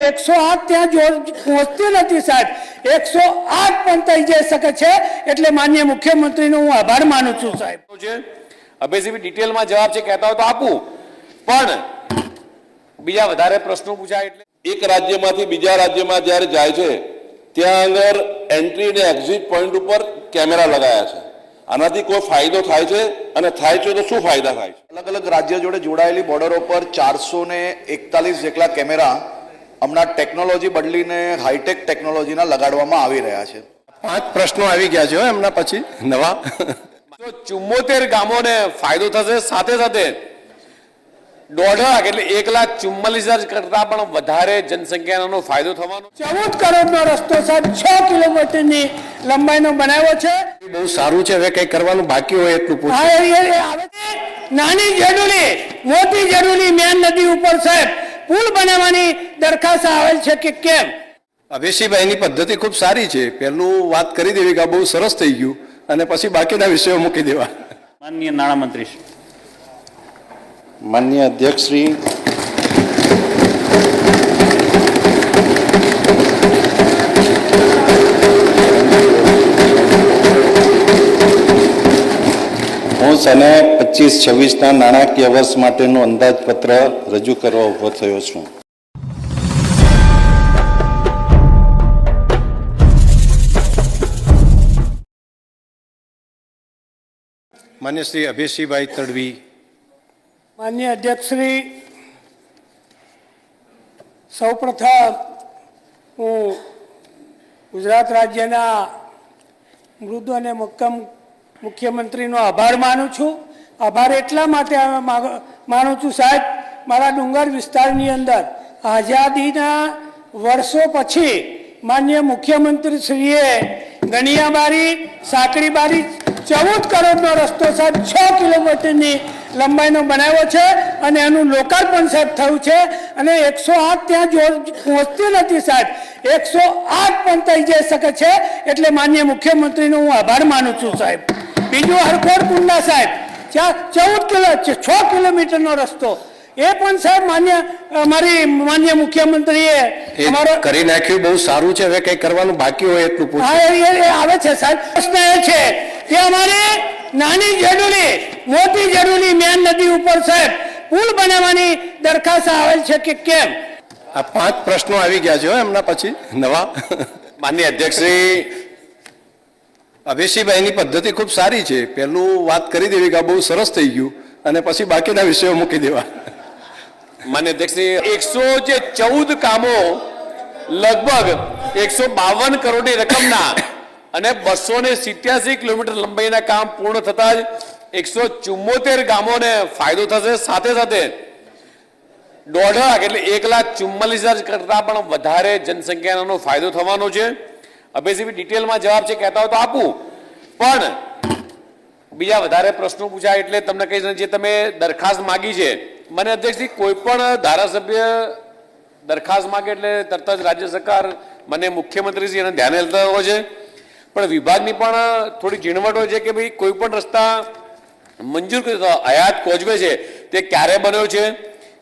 એકસો આઠ ત્યાં જો પહોંચતી નથી સાહેબ. એકસો આઠ પણ થઈ જઈ શકે છે એટલે માન્ય મુખ્યમંત્રીનો હું આભાર માનું છું સાહેબ. છે અભયસિંહ ડિટેલમાં જવાબ છે કહેતા હોય તો આપું. પણ બીજા વધારે પ્રશ્નો પૂછાય એટલે. એક રાજ્યમાંથી બીજા રાજ્યમાં જ્યારે જાય છે ત્યાં આગળ એન્ટ્રી અને એક્ઝિટ પોઈન્ટ ઉપર કેમેરા લગાયા છે. આનાથી કોઈ ફાયદો થાય છે અને થાય છે તો શું ફાયદા થાય છે? અલગ અલગ રાજ્ય જોડે જોડાયેલી બોર્ડરો પર ચારસો ને એકતાલીસ જેટલા કેમેરા હમણાં ટેકનોલોજી બદલીને હાઈટેક ટેકનોલોજીના લગાડવામાં આવી રહ્યા છે. પાંચ પ્રશ્નો આવી ગયા છે એમના પછી નવા. તો ચુમ્મોતેર ગામોને ફાયદો થશે સાથે સાથે દોઢ લાખ એટલે એક લાખ ચુમ્માલીસ હજાર કરતા પણ વધારે જનસંખ્યાનો ફાયદો થવાનો. ચૌદ કરોડનો રસ્તો સાહેબ છ કિલોમીટરની લંબાઈનો બનાવ્યો છે. બહુ સારું છે હવે કઈ કરવાનું બાકી હોય એટલું પૂછો. નાની જેડુલી મોટી જેડુલી મેન નદી ઉપર સાહેબ પુલ બનાવવાની દરખાસ્ત આવેલ છે કે કેમ? અભિષીભાઈની પદ્ધતિ ખૂબ સારી છે. પહેલું વાત કરી દેવી કે બહુ સરસ થઈ ગયું અને પછી બાકીના વિષયો મૂકી દેવા. માનનીય નાણામંત્રી શ્રી. માન્ય અધ્યક્ષ શ્રી. હું સને પચીસ છવ્વીસના નાણાકીય વર્ષ માટેનું અંદાજપત્ર રજૂ કરવા ઊભો થયો છું. માન્ય શ્રી અભયસિંહભાઈ તડવી. માન્ય અધ્યક્ષશ્રી સૌપ્રથમ હું ગુજરાત રાજ્યના મૃદુ અને મક્કમ મુખ્યમંત્રીનો આભાર માનું છું. આભાર એટલા માટે માનું છું સાહેબ, મારા ડુંગર વિસ્તારની અંદર આઝાદીના વર્ષો પછી માન્ય મુખ્યમંત્રી શ્રીએ ગણિયાબારી સાંકડીબારી ચૌદ કરોડનો રસ્તો સાહેબ છ કિલોમીટરની લંબાઈનો બનાવ્યો છે અને એનું લોકાર્પણ સાહેબ થયું છે અને એકસો આઠ ત્યાં જો પહોંચતી નથી સાહેબ. એકસો આઠ પણ થઈ જઈ શકે છે એટલે માન્ય મુખ્યમંત્રીનો હું આભાર માનું છું સાહેબ. બીજું હરખોડ કુંડા સાહેબ ચૌદ કિલો છ કિલોમીટરનો રસ્તો. એ પણ સાહેબ માન્ય અમારી માન્ય મુખ્યમંત્રીએ અમારો કરી નાખ્યું બહુ સારું છે હવે કઈ કરવાનું બાકી હોય એટલું હા એ આવે છે સાહેબ. પ્રશ્ન એ છે કે અમારે નાની જેડુલી મોટી જેડુલી મેન નદી ઉપર સાહેબ પુલ બનાવવાની દરખાસ્ત આવેલ છે કે કેમ? આ પાંચ પ્રશ્નો આવી ગયા છે એમના પછી નવા. માન્ય અધ્યક્ષશ્રી અભિષીભાઈની પદ્ધતિ ખૂબ સારી છે. પહેલું વાત કરી દેવી કે આ બહુ સરસ થઈ ગયું અને પછી બાકીના વિષયો મૂકી દેવા. માન્ય અધ્યક્ષશ્રી એકસો જે ચૌદ કામો લગભગ એકસો બાવન કરોડની રકમના અને બસો ને સિત્યાસી કિલોમીટર લંબાઈના કામ પૂર્ણ થતા જ એકસો ચુમ્મોતેર ગામોને ફાયદો થશે. સાથે સાથે દોઢ લાખ એટલે એક લાખ ચુમ્માલીસ હજાર કરતા પણ વધારે જનસંખ્યાનો ફાયદો થવાનો છે. અભયસિંહ ડિટેલમાં જવાબ છે, કહેતા હોય તો આપું. પણ બીજા વધારે પ્રશ્નો પૂછાય એટલે તમને કહીશ જે તમે દરખાસ્ત માગી છે. મને અધ્યક્ષજી કોઈ પણ ધારાસભ્ય દરખાસ્ત માગે એટલે તરત જ રાજ્ય સરકાર, મને મુખ્યમંત્રીશ્રી એને ધ્યાને લેતા હોય છે. પણ વિભાગની પણ થોડી ઝીણવટ હોય છે કે ભાઈ કોઈ પણ રસ્તા મંજૂર કરી આયાત કોઝવે છે. તે ક્યારે બન્યો છે?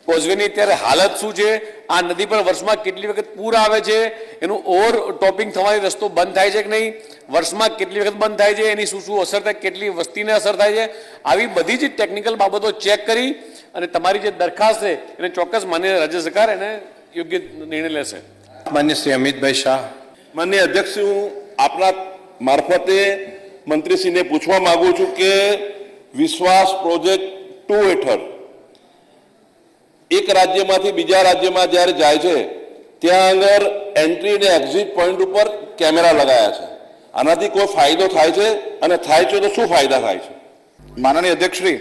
કોઝવેની અત્યારે હાલત શું છે? આ નદી પર વર્ષમાં કેટલી વખત પૂર આવે છે? એનું ઓવર ટોપિંગ થવાની રસ્તો બંધ થાય છે કે નહીં? વર્ષમાં કેટલી વખત બંધ થાય છે? એની શું શું અસર થાય? કેટલી વસ્તીને અસર થાય છે? આવી બધી જ ટેકનિકલ બાબતો ચેક કરી અને તમારી જે દરખાસ્ત છે એને ચોક્કસ માન્ય રાજ્ય સરકાર એને યોગ્ય નિર્ણય લેશે. માન્ય શ્રી અમિતભાઈ શાહ. માન્ય અધ્યક્ષ હું આપના મારફતે મંત્રીશ્રીને પૂછવા માંગુ છું કે વિશ્વાસ પ્રોજેક્ટ ટુ હેઠળ એક રાજ્યમાંથી બીજા રાજ્યમાં જ્યારે જાય છે, ત્યાં આગળ એન્ટ્રી અને એક્ઝિટ પોઈન્ટ ઉપર કેમેરા લગાયા છે. આનાથી કોઈ ફાયદો થાય છે અને થાય છે તો શું ફાયદા થાય છે? માનનીય અધ્યક્ષશ્રી,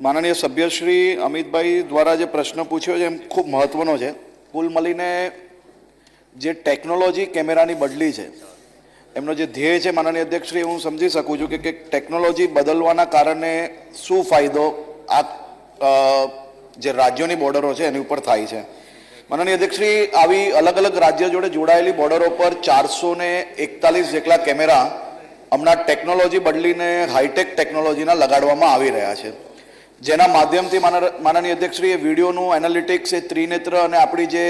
માનનીય સભ્યશ્રી અમિતભાઈ દ્વારા જે પ્રશ્ન પૂછ્યો છે, એમ ખૂબ મહત્વનો છે. કુલ મળીને જે ટેકનોલોજી કેમેરાની બદલી છે એમનો જે ધ્યેય છે, માનનીય અધ્યક્ષશ્રી હું સમજી શકું છું કે કે ટેકનોલોજી બદલવાના કારણે શું ફાયદો આ જે રાજ્યોની બોર્ડરો છે, એની ઉપર થાય છે. માનનીય અધ્યક્ષશ્રી, આવી અલગ અલગ રાજ્ય જોડે જોડાયેલી બોર્ડરો પર ચારસો ને એકતાલીસ જેટલા કેમેરા હમણાં ટેકનોલોજી બદલીને હાઈટેક ટેકનોલોજીના લગાડવામાં આવી રહ્યા છે. જેના માધ્યમથી માનનીય અધ્યક્ષશ્રીએ વિડીયોનું એનાલિટિક્સ એ ત્રિનેત્ર અને આપણી જે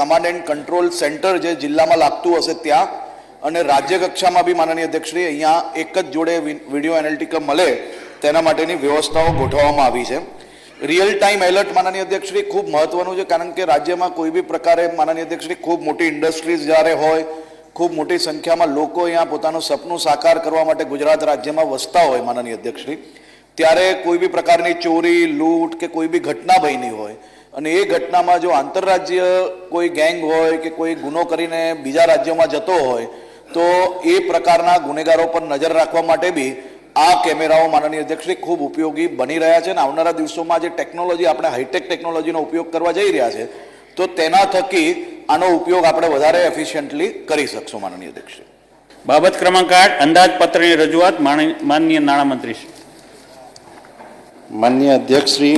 કમાન્ડ એન્ડ કંટ્રોલ સેન્ટર જે જિલ્લામાં લાગતું હશે ત્યાં અને રાજ્ય કક્ષામાં બી માનનીય અધ્યક્ષશ્રી અહીંયા એક જ જોડે વીડિયો એનાલિટિકમ મળે, તેના માટેની વ્યવસ્થાઓ ગોઠવવામાં આવી છે. રિયલ ટાઈમ એલર્ટ માનનીય અધ્યક્ષશ્રી ખૂબ મહત્વનું છે, કારણ કે રાજ્યમાં કોઈ બી પ્રકારે માનનીય અધ્યક્ષશ્રી ખૂબ મોટી ઇન્ડસ્ટ્રીઝ જ્યારે હોય, ખૂબ મોટી સંખ્યામાં લોકો અહીંયા પોતાનું સપનું સાકાર કરવા માટે ગુજરાત રાજ્યમાં વસતા હોય માનનીય અધ્યક્ષશ્રી. ત્યારે કોઈ બી પ્રકારની ચોરી, લૂંટ કે કોઈ બી ઘટના બની હોય, અને એ ઘટનામાં જો આંતરરાજ્ય કોઈ ગેંગ હોય કે કોઈ ગુનો કરીને બીજા રાજ્યોમાં જતો હોય તો એ પ્રકારના ગુનેગારો પર નજર રાખવા માટે બી આ કેમેરાઓ માનનીય અધ્યક્ષશ્રી ખૂબ ઉપયોગી બની રહ્યા છે અને આવનારા દિવસોમાં જે ટેકનોલોજી આપણે હાઈટેક ટેકનોલોજીનો ઉપયોગ કરવા જઈ રહ્યા છે તો તેના થકી આનો ઉપયોગ આપણે વધારે એફિશિયન્ટલી કરી શકશું માનનીય અધ્યક્ષશ્રી. બાબત ક્રમાંક આઠ અંદાજપત્રની રજૂઆત માનનીય નાણામંત્રી શ્રી. માનનીય અધ્યક્ષશ્રી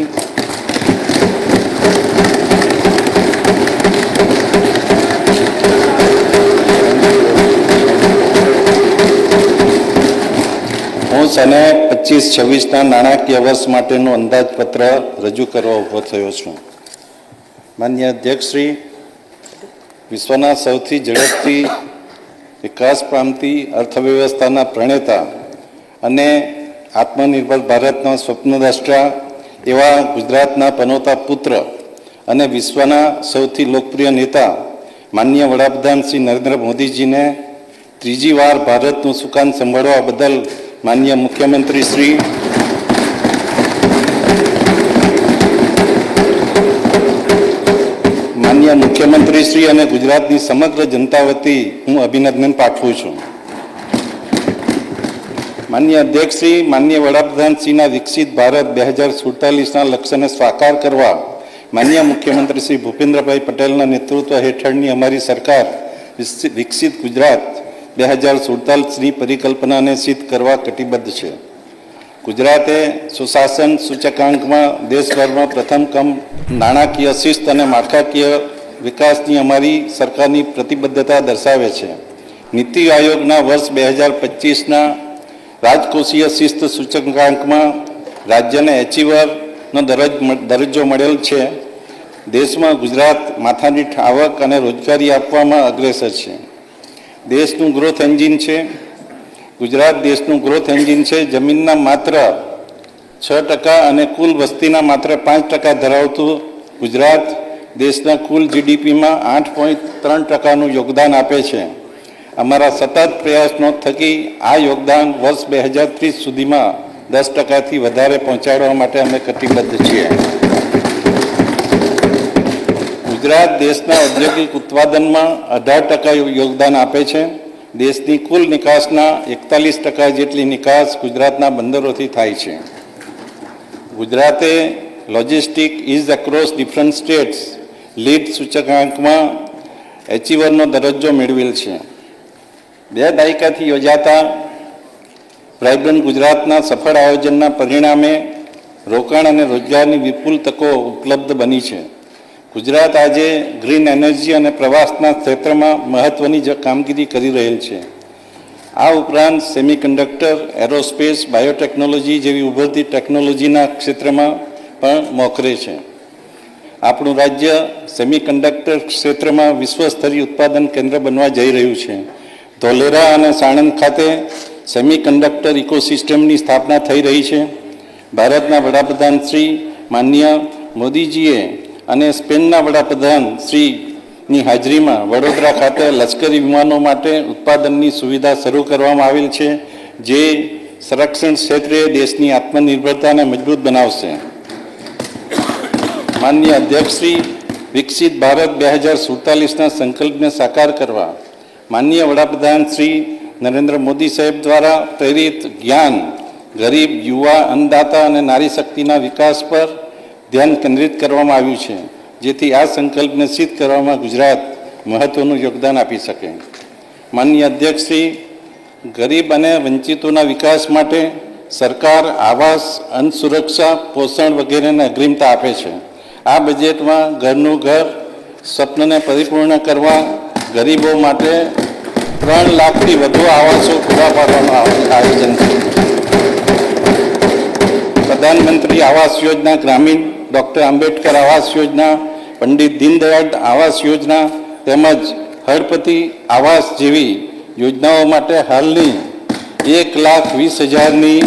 હું સને પચીસ છવ્વીસના નાણાકીય વર્ષ માટેનું અંદાજપત્ર રજૂ કરવા ઊભો થયો છું. માન્ય અધ્યક્ષશ્રી, વિશ્વના સૌથી ઝડપથી વિકાસ પામતી અર્થવ્યવસ્થાના પ્રણેતા અને આત્મનિર્ભર ભારતના સ્વપ્નદ્રષ્ટા એવા ગુજરાતના પનોતા પુત્ર અને વિશ્વના સૌથી લોકપ્રિય નેતા માન્ય વડાપ્રધાન શ્રી નરેન્દ્ર મોદીજીને ત્રીજી વાર ભારતનું સુકાન સંભાળવા બદલ માન્ય મુખ્યમંત્રી શ્રી માન્ય મુખ્યમંત્રી શ્રી અને ગુજરાતની સમગ્ર જનતા વતી હું અભિનંદન પાઠવું છું. માન્ય અધ્યક્ષશ્રી માન્ય વડાપ્રધાનશ્રીના વિકસિત ભારત બે હજાર સુડતાલીસના લક્ષ્યને સાકાર કરવા માન્ય મુખ્યમંત્રી શ્રી ભૂપેન્દ્રભાઈ પટેલના નેતૃત્વ હેઠળની અમારી સરકાર વિકસિત ગુજરાત બે હજાર સુડતાલીસની પરિકલ્પનાને સિદ્ધ કરવા કટિબદ્ધ છે. ગુજરાતે સુશાસન સૂચકાંકમાં દેશભરમાં પ્રથમ ક્રમ નાણાકીય શિસ્ત અને માળખાકીય વિકાસની અમારી સરકારની પ્રતિબદ્ધતા દર્શાવે છે. નીતિ આયોગના વર્ષ બે હજાર પચીસના રાજકોષીય શિસ્ત સૂચકાંકમાં રાજ્યને એચીવરનો દરજ દરજ્જો મળેલ છે. દેશમાં ગુજરાત માથાની આવક અને રોજગારી આપવામાં અગ્રેસર છે. દેશનું ગ્રોથ એન્જિન છે. ગુજરાત દેશનું ગ્રોથ એન્જિન છે. જમીનના માત્ર છ ટકા અને કુલ વસ્તીના માત્ર પાંચ ટકા ધરાવતું ગુજરાત દેશના કુલ જીડીપીમાં આઠ પોઈન્ટ ત્રણ ટકાનું યોગદાન આપે છે. અમારા સતત પ્રયાસનો થકી આ યોગદાન વર્ષ બે હજાર ત્રીસ સુધીમાં દસ ટકાથી વધારે પહોંચાડવા માટે અમે કટિબદ્ધ છીએ. ગુજરાત દેશના ઔદ્યોગિક ઉત્પાદનમાં અઢાર ટકા યોગદાન આપે છે. દેશની કુલ નિકાસના એકતાલીસ ટકા જેટલી નિકાસ ગુજરાતના બંદરોથી થાય છે. ગુજરાતે logistic ease across different states lead સૂચકાંકમાં એચીવરનો દરજ્જો મેળવેલ છે. બે દાયકાથી યોજાતા વાઇબ્રન્ટ ગુજરાતના સફળ આયોજનના પરિણામે રોકાણ અને રોજગારની વિપુલ તકો ઉપલબ્ધ બની છે. ગુજરાત આજે ગ્રીન એનર્જી અને પ્રવાસના ક્ષેત્રમાં મહત્વની જ કામગીરી કરી રહેલ છે. આ ઉપરાંત સેમિકન્ડક્ટર, એરોસ્પેસ, બાયોટેકનોલોજી જેવી ઉભરતી ટેકનોલોજીના ક્ષેત્રમાં પણ મોખરે છે. આપણું રાજ્ય સેમિકન્ડક્ટર ક્ષેત્રમાં વિશ્વસ્તરીય ઉત્પાદન કેન્દ્ર બનવા જઈ રહ્યું છે. ધોલેરા અને સાણંદ ખાતે સેમિકન્ડક્ટર ઇકોસિસ્ટમની સ્થાપના થઈ રહી છે. ભારતના વડાપ્રધાન શ્રી માન્ય મોદીજીએ અને સ્પેનના વડાપ્રધાન શ્રીની હાજરીમાં વડોદરા ખાતે લશ્કરી વિમાનો માટે ઉત્પાદનની સુવિધા શરૂ કરવામાં આવેલ છે, જે સંરક્ષણ ક્ષેત્રે દેશની આત્મનિર્ભરતાને મજબૂત બનાવશે. માન્ય અધ્યક્ષશ્રી વિકસિત ભારત બે હજાર સુડતાલીસના સંકલ્પને સાકાર કરવા માન્ય વડાપ્રધાન શ્રી નરેન્દ્ર મોદી સાહેબ દ્વારા પ્રેરિત જ્ઞાન, ગરીબ, યુવા, અન્નદાતા અને નારી શક્તિના વિકાસ પર ધ્યાન કેન્દ્રિત કરવામાં આવ્યું છે, જેથી આ સંકલ્પને સિદ્ધ કરવામાં ગુજરાત મહત્વનું યોગદાન આપી શકે. માનનીય અધ્યક્ષશ્રી ગરીબ અને વંચિતોના વિકાસ માટે સરકાર આવાસ અન્ન સુરક્ષા પોષણ વગેરેને અગ્રિમતા આપે છે. આ બજેટમાં ઘરનું ઘર, સ્વપ્નને પરિપૂર્ણ કરવા, ગરીબો માટે ત્રણ લાખથી વધુ આવાસો પૂરા પાડવાનું આયોજન છે. પ્રધાનમંત્રી આવાસ યોજના ગ્રામીણ ડૉક્ટર આંબેડકર આવાસ યોજના, પંડિત દીનદયાળ આવાસ યોજના તેમજ હળપતિ આવાસ જેવી યોજનાઓ માટે હાલની એક લાખ વીસ હજારની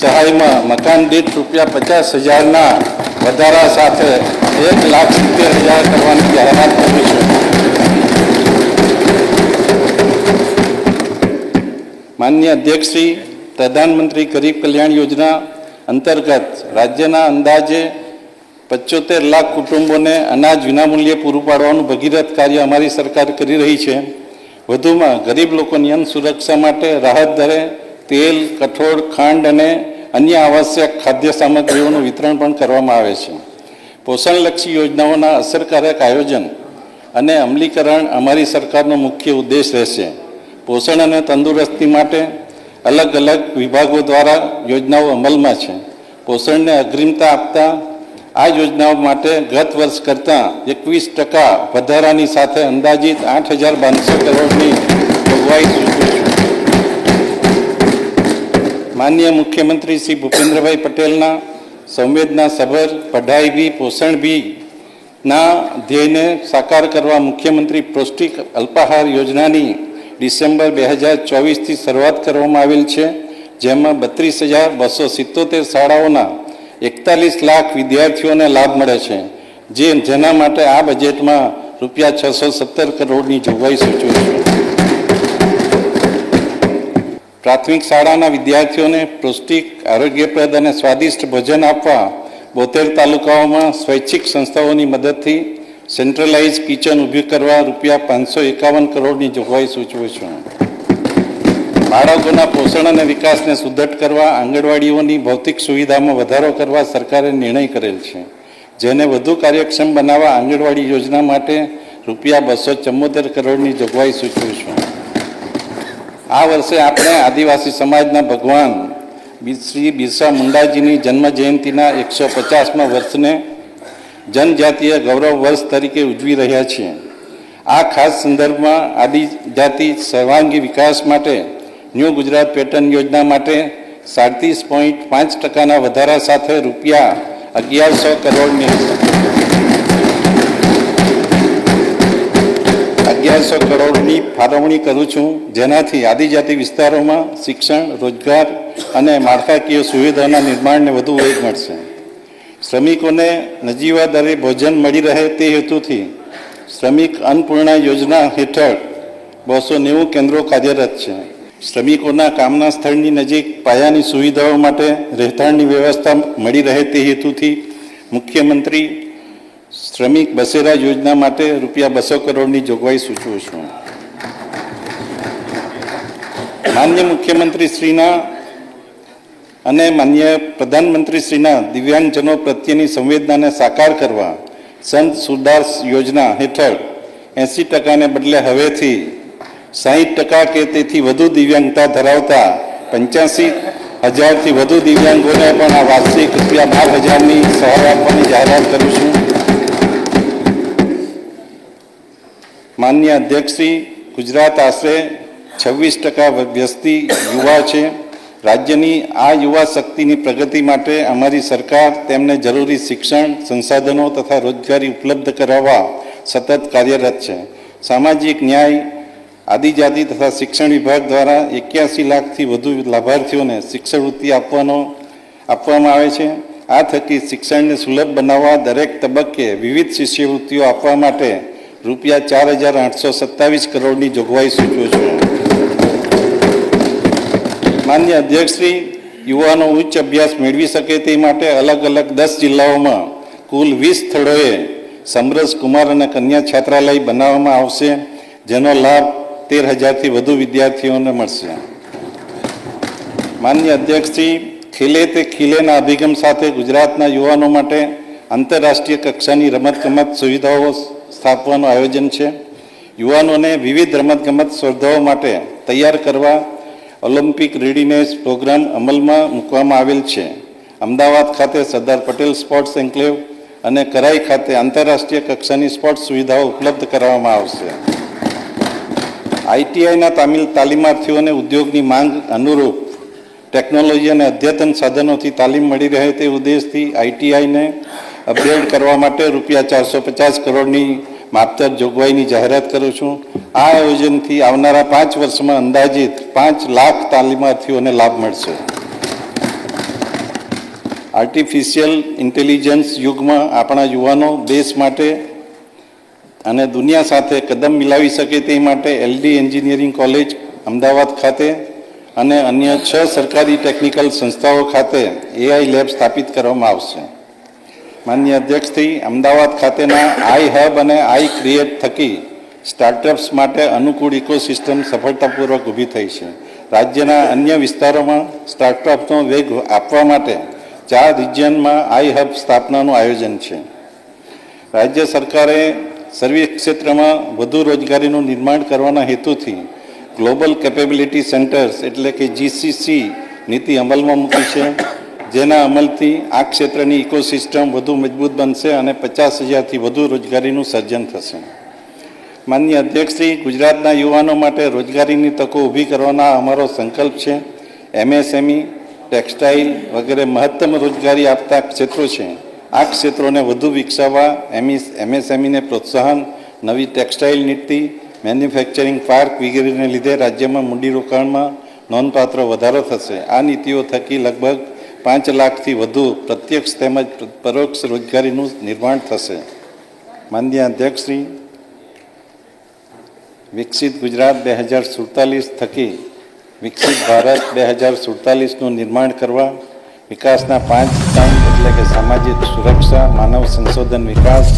સહાયમાં મકાન દીઠ રૂપિયા પચાસ હજારના વધારા સાથે એક લાખ સિત્તેર હજાર કરવાની જાહેરાત કરી છે. માન્ય અધ્યક્ષશ્રી, પ્રધાનમંત્રી ગરીબ કલ્યાણ યોજના અંતર્ગત રાજ્યના અંદાજે પચોતેર લાખ કુટુંબોને અનાજ વિનામૂલ્યે પૂરું પાડવાનું ભગીરથ કાર્ય અમારી સરકાર કરી રહી છે. વધુમાં ગરીબ લોકોની અન્ન સુરક્ષા માટે રાહત દરે તેલ, કઠોળ, ખાંડ અને અન્ય આવશ્યક ખાદ્ય સામગ્રીઓનું વિતરણ પણ કરવામાં આવે છે. પોષણલક્ષી યોજનાઓના અસરકારક આયોજન અને અમલીકરણ અમારી સરકારનો મુખ્ય ઉદ્દેશ રહેશે. પોષણ અને તંદુરસ્તી માટે અલગ અલગ વિભાગો દ્વારા યોજનાઓ અમલમાં છે. પોષણને અગ્રિમતા આપતા આ યોજનાઓ માટે ગત વર્ષ કરતાં એકવીસ ટકા વધારાની સાથે અંદાજિત આઠ હજાર બાંધસો કરોડની જોગવાઈ માન્ય મુખ્યમંત્રી શ્રી ભૂપેન્દ્રભાઈ પટેલના સંવેદના સભર, પઢાઈ બી પોષણ ભી ના ધ્યેયને સાકાર કરવા મુખ્યમંત્રી પૌષ્ટિક અલ્પાહાર યોજનાની ડિસેમ્બર બે હજાર ચોવીસથી શરૂઆત કરવામાં આવેલ છે, જેમાં બત્રીસ હજાર બસો સિત્તોતેર શાળાઓના એકતાલીસ લાખ વિદ્યાર્થીઓને લાભ મળે છે, જે જેના માટે આ બજેટમાં રૂપિયા છસો સત્તર કરોડની જોગવાઈ સૂચવું છે. પ્રાથમિક શાળાના વિદ્યાર્થીઓને પૌષ્ટિક, આરોગ્યપ્રદ અને સ્વાદિષ્ટ ભોજન આપવા બોતેર તાલુકાઓમાં સ્વૈચ્છિક સંસ્થાઓની મદદથી સેન્ટ્રલાઇઝ કિચન ઊભી કરવા રૂપિયા પાંચસો એકાવન કરોડની જોગવાઈ સૂચવું છું. બાળકોના પોષણ અને વિકાસને સુદ્ધઢ કરવા, આંગણવાડીઓની ભૌતિક સુવિધામાં વધારો કરવા સરકારે નિર્ણય કરેલ છે. જેને વધુ કાર્યક્ષમ બનાવવા આંગણવાડી યોજના માટે રૂપિયા બસો ચુમ્મોતેર કરોડની જોગવાઈ સૂચવું છું. આ વર્ષે આપણે આદિવાસી સમાજના ભગવાન શ્રી બિરસા મુંડાજીની જન્મ જયંતિના એકસો પચાસમાં વર્ષને જનજાતીય ગૌરવ વર્ષ તરીકે ઉજવી રહ્યા છીએ. આ ખાસ સંદર્ભમાં આદિજાતિ સર્વાંગી વિકાસ માટે ન્યૂ ગુજરાત પેટર્ન યોજના માટે સાડત્રીસ પોઈન્ટ પાંચ ટકાના વધારા સાથે રૂપિયા અગિયારસો કરોડની અગિયારસો કરોડની ફાળવણી કરું છું. જેનાથી આદિજાતિ વિસ્તારોમાં શિક્ષણ, રોજગાર અને માળખાકીય સુવિધાના નિર્માણને વધુ વેગ મળશે. શ્રમિકોને નજીવા દરે ભોજન મળી રહે તે હેતુથી શ્રમિક અન્નપૂર્ણા યોજના હેઠળ બસો નેવું કેન્દ્રો કાર્યરત છે. શ્રમિકોના કામના સ્થળની નજીક પાયાની સુવિધાઓ માટે રહેઠાણની વ્યવસ્થા મળી રહે તે હેતુથી મુખ્યમંત્રી શ્રમિક બસેરા યોજના માટે રૂપિયા બસો કરોડની જોગવાઈ સૂચવું છું. માન્ય મુખ્યમંત્રી શ્રીના અને માન્ય પ્રધાનમંત્રી શ્રીના દિવ્યાંગજનો પ્રત્યેની સંવેદનાને સાકાર કરવા સંત સુદાસ યોજના હેઠળ એંસી ટકાને બદલે હવેથી સાહીઠ ટકા કે તેથી વધુ દિવ્યાંગતા ધરાવતા પંચ્યાસી હજારથી વધુ દિવ્યાંગોને પણ આ વાર્ષિક રૂપિયા બાર હજારની સહાય આપવાની જાહેરાત છું. માન્ય અધ્યક્ષશ્રી, ગુજરાત આશરે છવ્વીસ ટકા વ્યસ્તી યુવા છે. રાજ્યની આ યુવા શક્તિની પ્રગતિ માટે અમારી સરકાર તેમને જરૂરી શિક્ષણ, સંસાધનો તથા રોજગારી ઉપલબ્ધ કરાવવા સતત કાર્યરત છે. સામાજિક ન્યાય આદિજાતિ તથા શિક્ષણ વિભાગ દ્વારા એક્યાસી લાખથી વધુ લાભાર્થીઓને શિક્ષણવૃત્તિ આપવાનો, આપવામાં આવે છે. આ થકી શિક્ષણને સુલભ બનાવવા દરેક તબક્કે વિવિધ શિષ્યવૃત્તિઓ આપવા માટે રૂપિયા ચાર હજાર આઠસો સત્તાવીસ કરોડની જોગવાઈ સૂચવું છું. માન્ય અધ્યક્ષશ્રી, યુવાનો ઉચ્ચ અભ્યાસ મેળવી શકે તે માટે અલગ અલગ દસ જિલ્લાઓમાં કુલ વીસ સ્થળોએ સમરસ કુમાર અને કન્યા છાત્રાલય બનાવવામાં આવશે, જેનો લાભ તેર હજારથી વધુ વિદ્યાર્થીઓને મળશે. માન્ય અધ્યક્ષશ્રી, ખીલે તે ખીલેના અભિગમ સાથે ગુજરાતના યુવાનો માટે આંતરરાષ્ટ્રીય કક્ષાની રમતગમત સુવિધાઓ સ્થાપવાનું આયોજન છે. યુવાનોને વિવિધ રમતગમત સ્પર્ધાઓ માટે તૈયાર કરવા ઓલિમ્પિક રેડીનેસ પ્રોગ્રામ અમલમાં મૂકવામાં આવેલ છે. અમદાવાદ ખાતે સરદાર પટેલ સ્પોર્ટ્સ એન્કલેવ અને કરાઈ ખાતે આંતરરાષ્ટ્રીય કક્ષાની સ્પોર્ટ્સ સુવિધાઓ ઉપલબ્ધ કરાવવામાં આવશે. આઈટીઆઈના તામિલ તાલીમાર્થીઓને ઉદ્યોગની માંગ અનુરૂપ ટેકનોલોજી અને અદ્યતન સાધનોથી તાલીમ મળી રહે તે ઉદ્દેશથી આઈટીઆઈને અપગ્રેડ કરવા માટે રૂપિયા ચારસો પચાસ કરોડની માપતર જોગવાઈની જાહેરાત કરું છું. આ આયોજનથી આવનારા પાંચ વર્ષમાં અંદાજિત પાંચ લાખ તાલીમાર્થીઓને લાભ મળશે. આર્ટિફિશિયલ ઇન્ટેલિજન્સ યુગમાં આપણા યુવાનો દેશ માટે અને દુનિયા સાથે કદમ મિલાવી શકે તે માટે એલડી એન્જિનિયરિંગ કોલેજ અમદાવાદ ખાતે અને અન્ય છ સરકારી ટેકનિકલ સંસ્થાઓ ખાતે એઆઈ લેબ સ્થાપિત કરવામાં આવશે. માન્ય અધ્યક્ષથી અમદાવાદ ખાતેના આઈ હબ અને આઈ ક્રિએટ થકી સ્ટાર્ટઅપ્સ માટે અનુકૂળ ઇકોસિસ્ટમ સફળતાપૂર્વક ઊભી થઈ છે. રાજ્યના અન્ય વિસ્તારોમાં સ્ટાર્ટઅપનો વેગ આપવા માટે ચાર રિજિયનમાં આઈ હબ સ્થાપનાનું આયોજન છે. રાજ્ય સરકારે સર્વિસ ક્ષેત્રમાં વધુ રોજગારીનું નિર્માણ કરવાના હેતુથી ગ્લોબલ કેપેબિલિટી સેન્ટર્સ એટલે કે જીસીસી નીતિ અમલમાં મૂકી છે. જેના અમલથી આ ક્ષેત્રની ઇકોસિસ્ટમ વધુ મજબૂત બનશે અને પચાસ હજારથી વધુ રોજગારીનું સર્જન થશે. માન્ય અધ્યક્ષશ્રી, ગુજરાતના યુવાનો માટે રોજગારીની તકો ઊભી કરવાના અમારો સંકલ્પ છે. એમએસએમઈ ટેક્સટાઇલ વગેરે મહત્તમ રોજગારી આપતા ક્ષેત્રો છે. આ ક્ષેત્રોને વધુ વિકસાવવા એમએસએમઈને પ્રોત્સાહન, નવી ટેક્સટાઇલ નીતિ, મેન્યુફેક્ચરિંગ પાર્ક વગેરેને લીધે રાજ્યમાં મૂડીરોકાણમાં નોંધપાત્ર વધારો થશે. આ નીતિઓ થકી લગભગ પાંચ લાખથી વધુ પ્રત્યક્ષ તેમજ પરોક્ષ રોજગારીનું નિર્માણ થશે. માનનીય અધ્યક્ષશ્રી, વિકસિત ગુજરાત બે હજાર સુડતાલીસ થકી વિકસિત ભારત બે હજાર સુડતાલીસનું નિર્માણ કરવા, વિકાસના પાંચ સ્તંભ એટલે કે સામાજિક સુરક્ષા માનવ સંશોધન વિકાસ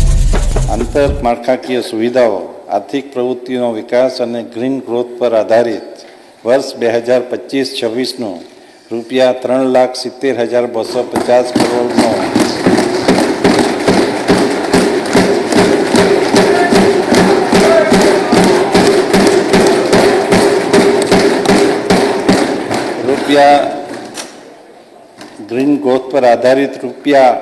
આંતર માળખાકીય સુવિધાઓ આર્થિક પ્રવૃત્તિનો વિકાસ અને ગ્રીન ગ્રોથ પર આધારિત વર્ષ બે હજાર પચીસ છવ્વીસનું રૂપિયા ત્રણ લાખ સિત્તેર હજાર બસો પચાસ કરોડનો રૂપિયા ગ્રીન ગ્રોથ પર આધારિત રૂપિયા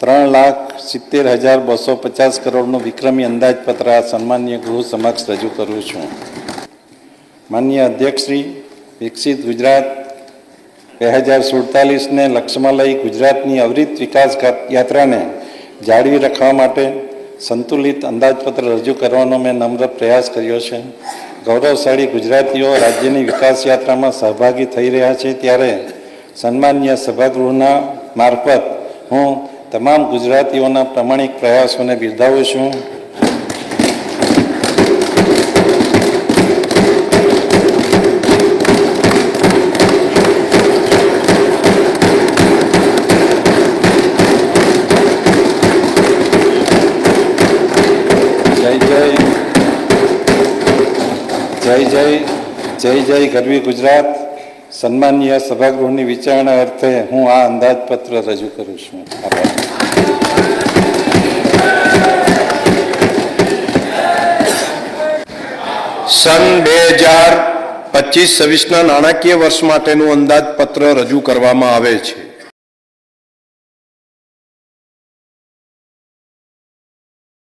ત્રણ લાખ સિત્તેર હજાર બસો પચાસ કરોડનું વિક્રમી અંદાજપત્ર આ સન્માન્ય ગૃહ સમક્ષ રજૂ કરું છું. માન્ય અધ્યક્ષશ્રી, વિકસિત ગુજરાત બે હજાર સુડતાલીસને લક્ષ્યમાં લઈ ગુજરાતની અવિરત વિકાસ યાત્રાને જાળવી રાખવા માટે સંતુલિત અંદાજપત્ર રજૂ કરવાનો મેં નમ્ર પ્રયાસ કર્યો છે. ગૌરવશાળી ગુજરાતીઓ રાજ્યની વિકાસ યાત્રામાં સહભાગી થઈ રહ્યા છે ત્યારે સન્માન્ય સભાગૃહના મારફત હું તમામ ગુજરાતીઓના પ્રમાણિક પ્રયાસોને બિરદાવું છું. જય જય જય જય ગરવી ગુજરાત. સન્માનીય સભાગૃહની વિચારણા અર્થે હું આ અંદાજપત્ર રજૂ કરું છું. સન બે હજાર પચીસ છવ્વીસના નાણાકીય વર્ષ માટેનું અંદાજપત્ર રજૂ કરવામાં આવે છે.